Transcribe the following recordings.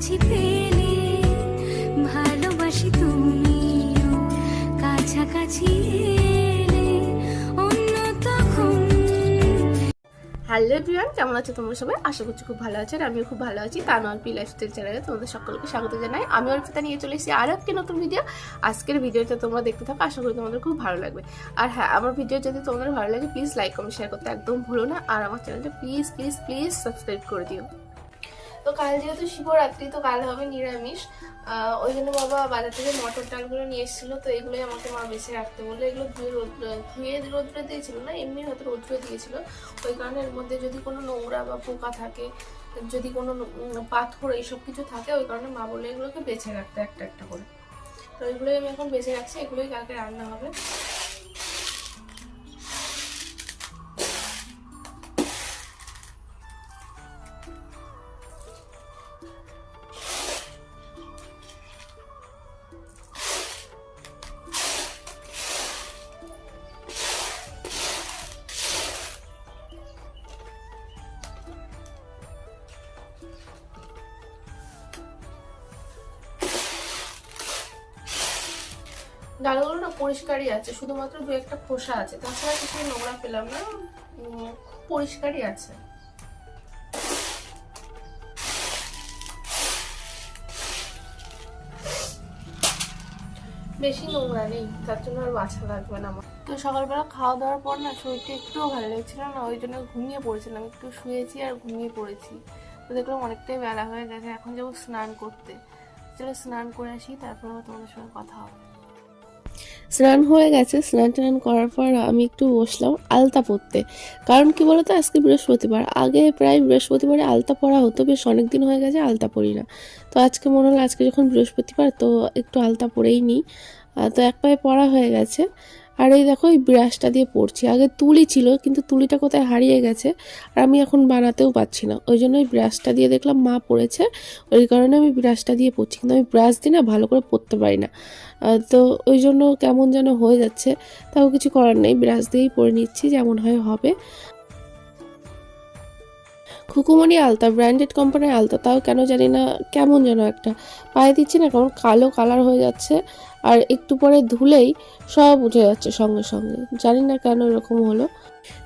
কাছাকাছি পেলে ভালোবাসি তুমিও। কাছাকাছি হ্যালো এভরিওয়ান, কেমন আছো তোমরা সবাই? আশা করছি খুব ভালো আছো আর আমিও খুব ভালো আছি। তার অল্পি লাইফস্টাইল চ্যানেলে তোমাদের সকলকে স্বাগত জানাই। আমি অর্পিতা নিয়ে চলে এসেছি আরও একটি নতুন ভিডিও আজকের ভিডিওটা তোমরা দেখতে থাকো, আশা করি তোমাদের খুব ভালো লাগবে। আর হ্যাঁ আমার ভিডিও যদি তোমাদের ভালো লাগে প্লিজ লাইক কমেন্ট শেয়ার করতে একদম ভুলো না। আর আমার চ্যানেলটা প্লিজ প্লিজ প্লিজ সাবস্ক্রাইব করে দিও। তো কাল যেহেতু শিবরাত্রি, তো কাল হবে নিরামিষ। ওই জন্য বাবা বাজার থেকে মটর ডালগুলো নিয়ে এসেছিল, তো এগুলোই আমাকে মা বেছে রাখতে বলল। এগুলো ধুয়ে রোদ্র ধুয়ে রোদ্রে দিয়েছিল না, এমনি হয়তো রোদ্রে দিয়েছিল। ওই কারণে এর মধ্যে যদি কোনো নোংরা বা পোকা থাকে, যদি কোনো পাথর এইসব কিছু থাকে, ওই কারণে মা বলে এগুলোকে বেছে রাখতে একটা একটা করে। তো এগুলোই আমি এখন বেছে রাখছি, এগুলোই কালকে রান্না হবে। ডালগুলো না পরিষ্কারই আছে, শুধুমাত্র দু একটা খোসা আছে। তাছাড়া কিছু নোংরা পেলাম না পরিষ্কারই আছে। বেশি নোংরা নেই, তার জন্য আর বাছা লাগবে না আমার। তো সকালবেলা খাওয়া দাওয়ার পর না শরীরটা একটুও ভালো লাগছিল না, ওই জন্য ঘুমিয়ে পড়েছিলাম, একটু শুয়েছি আর ঘুমিয়ে পড়েছি। তো দেখলাম অনেকটাই বেলা হয়ে গেছে, এখন যাব স্নান করতে। চলো স্নান করে আসি, তারপর তোমাদের সঙ্গে কথা হবে। স্নান হয়ে গেছে, স্নান টান করার পর আমি একটু বসলাম আলতা পরতে। কারণ কি বলতো, আজকে বৃহস্পতিবার। আগে প্রায় বৃহস্পতিবারে আলতা পরা হতো, বেশ অনেক দিন হয়ে গেছে আলতা পরি না। তো আজকে মনে হলো আজকে যখন বৃহস্পতিবার, তো একটু আলতা পরেই নিই। তো এক পায়ে পড়া হয়ে গেছে। আর এই দেখো, এই ব্রাশটা দিয়ে পড়ছি আগে তুলি ছিল, কিন্তু তুলিটা কোথায় হারিয়ে গেছে, আর আমি এখন বানাতেও পাচ্ছি না। ওই জন্য ওই ব্রাশটা দিয়ে দেখলাম মা পড়েছে, ওই কারণে আমি ব্রাশটা দিয়ে পড়ছি কিন্তু আমি ব্রাশ দিয়ে না ভালো করে পড়তে পারি না। তো ওই জন্য কেমন যেন হয়ে যাচ্ছে, তাও কিছু করার নেই। ব্রাশ দিয়েই পরে নিচ্ছি, যেমন হয় হবে। খুকুমনি আলতা ব্র্যান্ডেড কোম্পানির আলতা, তাও কেন জানি না কেমন যেন একটা। পায়ে দিচ্ছি না, কেমন কালো কালার হয়ে যাচ্ছে। আর একটু পরে ধুলেই সব উঠে যাচ্ছে সঙ্গে সঙ্গে। জানি না কেন এরকম হলো।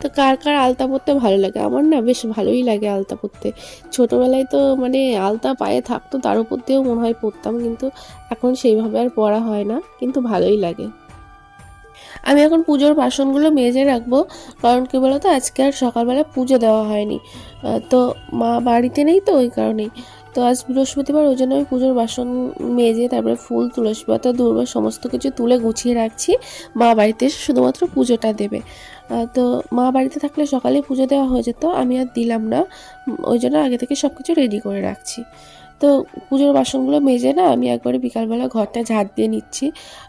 তো কার কার আলতা পরতে ভালো লাগে? আমার না বেশ ভালোই লাগে আলতা পরতে। ছোটোবেলায় তো মানে আলতা পায়ে থাকতো, তার উপর দিয়েও মনে হয় পরতাম, কিন্তু এখন সেইভাবে আর পরা হয় না, কিন্তু ভালোই লাগে। আমি এখন পুজোর বাসনগুলো মেজে রাখব, কারণ কি বলতো, আজকে আর সকালবেলা পুজো দেওয়া হয়নি। তো মা বাড়িতে নেই তো, ওই কারণেই। তো আজ বৃহস্পতিবার, ওই জন্য আমি পুজোর বাসন মেজে, তারপরে ফুল, তুলসী পাতা, দূর্বা, সমস্ত কিছু তুলে গুছিয়ে রাখছি। মা বাড়িতে এসে শুধুমাত্র পুজোটা দেবে। তো মা বাড়িতে থাকলে সকালে পুজো দেওয়া হয়ে যেত, আমি আর দিলাম না। ওই জন্য আগে থেকে সব কিছু রেডি করে রাখছি। তো পুজোর বাসনগুলো মেজে না আমি একবারে বিকালবেলা ঘরটা ঝাড় দিয়ে নিচ্ছি।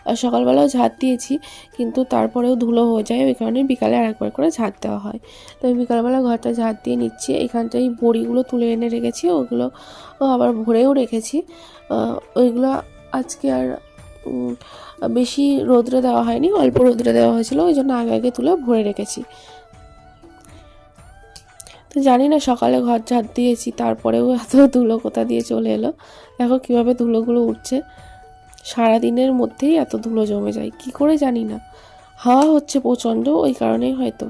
আর সকালবেলাও ঝাড় দিয়েছি, কিন্তু তারপরেও ধুলো হয়ে যায়, ওই কারণে বিকালে আর একবার করে ঝাড় দেওয়া হয়। তো আমি বিকালবেলা ঘরটা ঝাড় দিয়ে নিচ্ছি, এখানটায় বড়িগুলো তুলে এনে রেখেছি, ওগুলো আবার ভরেও রেখেছি। ওইগুলো আজকে আর বেশি রোদ্রে দেওয়া হয়নি, অল্প রোদ্রে দেওয়া হয়েছিল, ওই জন্য আগে আগে তুলে ভরে রেখেছি। তো জানি না সকালে ঘর ঝাড় দিয়েছি, তারপরেও এত ধুলো কোথা দিয়ে চলে এলো। দেখো কীভাবে ধুলোগুলো উঠছে। সারাদিনের মধ্যেই এত ধুলো জমে যায়, কি করে জানি না হাওয়া হচ্ছে প্রচণ্ড, ওই কারণেই হয়তো।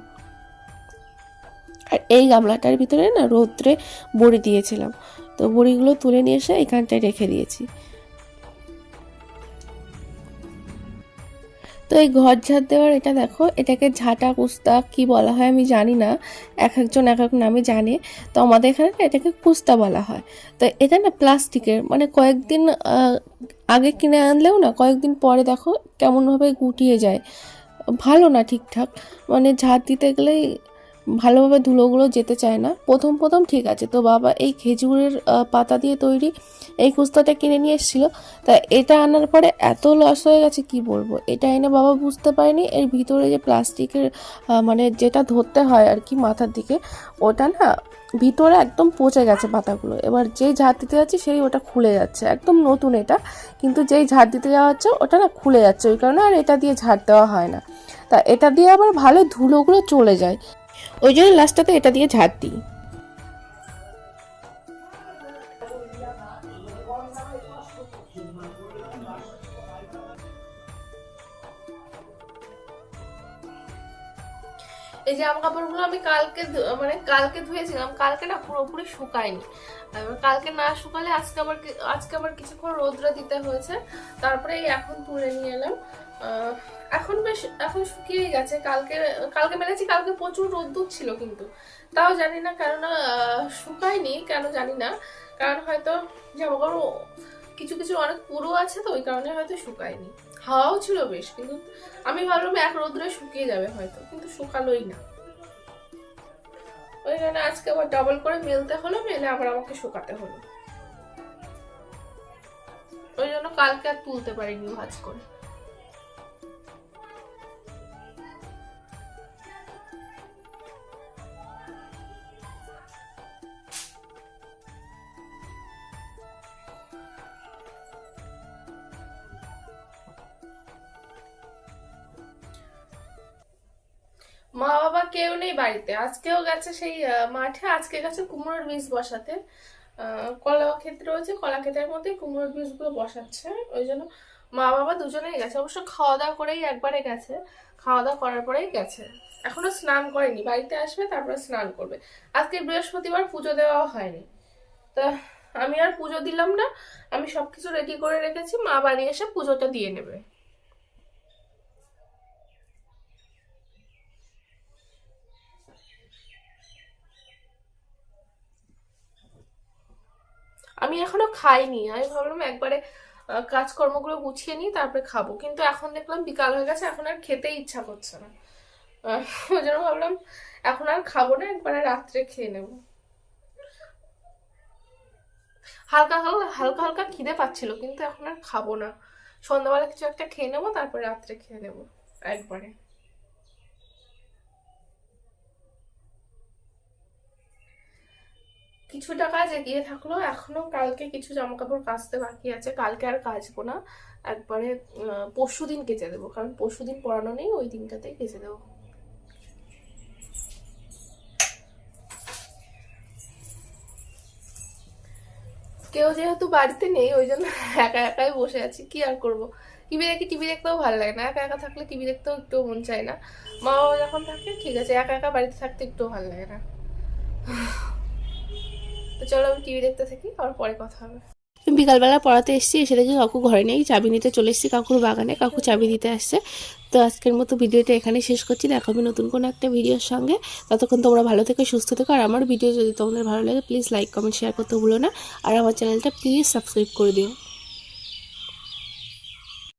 আর এই গামলাটার ভিতরে না রৌদ্রে বড়ি দিয়েছিলাম। তো বড়িগুলো তুলে নিয়ে এসে এখানটায় রেখে দিয়েছি। তো এই ঘর ঝাঁট দেওয়ার এটা দেখো, এটাকে ঝাঁটা, কুস্তা, কি বলা হয় আমি জানি না, এক একজন এক এক নামে জানে। তো আমাদের এখানে এটাকে কুস্তা বলা হয়। তো এটা না প্লাস্টিকের মানে কয়েকদিন আগে কিনে আনলেও না কয়েকদিন পরে দেখো কেমনভাবে গুটিয়ে যায়। ভালো না ঠিকঠাক মানে ঝাঁট দিতে গেলেই ভালোভাবে ধুলোগুলো যেতে চায় না। প্রথম প্রথম ঠিক আছে। তো বাবা এই খেজুরের পাতা দিয়ে তৈরি এই কুস্তাটা কিনে নিয়ে এসেছিল। তা এটা আনার পরে এত লস হয়ে গেছে, কি বলব? এটা এনে বাবা বুঝতে পারেনি। এর ভিতরে যে প্লাস্টিকের মানে যেটা ধরতে হয় আর কি মাথার দিকে, ওটা না ভিতরে একদম পচে গেছে পাতাগুলো। এবার যেই ঝাড় দিতে যাচ্ছি সেই ওটা খুলে যাচ্ছে। একদম নতুন এটা। কিন্তু যেই ঝাড় দিতে যাওয়া হচ্ছে ওটা না খুলে যাচ্ছে। ওই কারণে আর এটা দিয়ে ঝাড় দেওয়া হয় না। তা এটা দিয়ে আবার ভালো ধুলোগুলো চলে যায়। ওই জন্য লাস্টটাতে এটা দিয়ে ঝাঁট দিই। এই জামা কাপড়গুলো আমি কালকে মানে কালকে ধুয়েছিলাম, কালকে না পুরোপুরি শুকায়নি। এবার কালকে না শুকালে আজকে আবার আজকে আবার কিছুক্ষণ রোদ্রে দিতে হয়েছে। তারপরে এখন তুলে নিয়ে এলাম। এখন বেশ, এখন শুকিয়ে গেছে। কালকে কালকে মেলেছি কালকে প্রচুর রোদ্দুর ছিল কিন্তু। তাও জানি না কেননা শুকায়নি, কেন জানি না। কারণ হয়তো জামা কাপড় কিছু কিছু অনেক পুরো আছে তো, ওই কারণে হয়তো শুকায়নি। হাওয়াও ছিল বেশ, কিন্তু আমি ভাবলাম এক রোদ্রে শুকিয়ে যাবে হয়তো, কিন্তু শুকালোই না। ওই জন্য আজকে আবার ডবল করে মেলতে হলো, মেলে আবার আমাকে শুকাতে হলো। ওই জন্য কালকে আর তুলতে পারিনি ভাজ করে মা কেউ নেই বাড়িতে। আজকেও গেছে সেই মাঠে, আজকে গেছে কুমড়োর বীজ বসাতে। কলা ক্ষেত রয়েছে, কলা ক্ষেতের মধ্যে কুমড়োর বীজগুলো বসাচ্ছে। ওই জন্য মা বাবা দুজনেই গেছে। অবশ্য খাওয়া দাওয়া করেই একবারে গেছে। খাওয়া দাওয়া করার পরেই গেছে। এখনও স্নান করেনি। বাড়িতে আসবে, তারপরে স্নান করবে। আজকে বৃহস্পতিবার পুজো দেওয়াও হয়নি। তা আমি আর পুজো দিলাম না। আমি সবকিছু রেডি করে রেখেছি। মা বাড়ি এসে পুজোটা দিয়ে নেবে। আমি এখনও খাইনি। আমি ভাবলাম একবারে কাজকর্মগুলো গুছিয়ে নিই, তারপরে খাব। কিন্তু এখন দেখলাম বিকাল হয়ে গেছে, এখন আর খেতে ইচ্ছা করছে না। ওই জন্য ভাবলাম এখন আর খাব না, একবারে রাত্রে খেয়ে নেব। হালকা হালকা হালকা হালকা খিদে পাচ্ছিল, কিন্তু এখন আর খাব না। সন্ধ্যাবেলা কিছু একটা খেয়ে নেব, তারপরে রাত্রে খেয়ে নেব, একবারে। কিছুটা কাজ এগিয়ে থাকল, এখনও কালকে কিছু জামা কাপড় কাচতে বাকি আছে, কালকে আর কাচবো না, একবারে পরশু দিন কেচে দেবো, কারণ পরশু দিন পড়ানো নেই, ওই দিনটাতেই কেচে দেবো। কেউ যেহেতু বাড়িতে নেই, ওই জন্য একা একাই বসে আছি, কি আর করব? টিভি দেখি, টিভি দেখতেও ভালো লাগে না, একা একা থাকলে টিভি দেখতেও একটু মন চায় না। মা বাবা যখন থাকে, ঠিক আছে, একা একা বাড়িতে থাকতে একটু ভালো লাগে না। তো চলো আমি টিভি দেখতে থাকি আর পরে কথা হবে। বিকালবেলা পড়াতে এসেছি, এসে দেখি কাকু ঘরে নেই, চাবি নিতে চলে এসেছি কাকুর বাগানে, কাকু চাবি দিতে আসছে। তো আজকের মতো ভিডিওটা এখানে শেষ করছি, দেখো আমি নতুন কোনো একটা ভিডিওর সঙ্গে। ততক্ষণ তোমরা ভালো থেকে, সুস্থ থেকো, আর আমার ভিডিও যদি তোমাদের ভালো লাগে প্লিজ লাইক কমেন্ট শেয়ার করতে ভুলো না। আর আমার চ্যানেলটা প্লিজ সাবস্ক্রাইব করে দিও।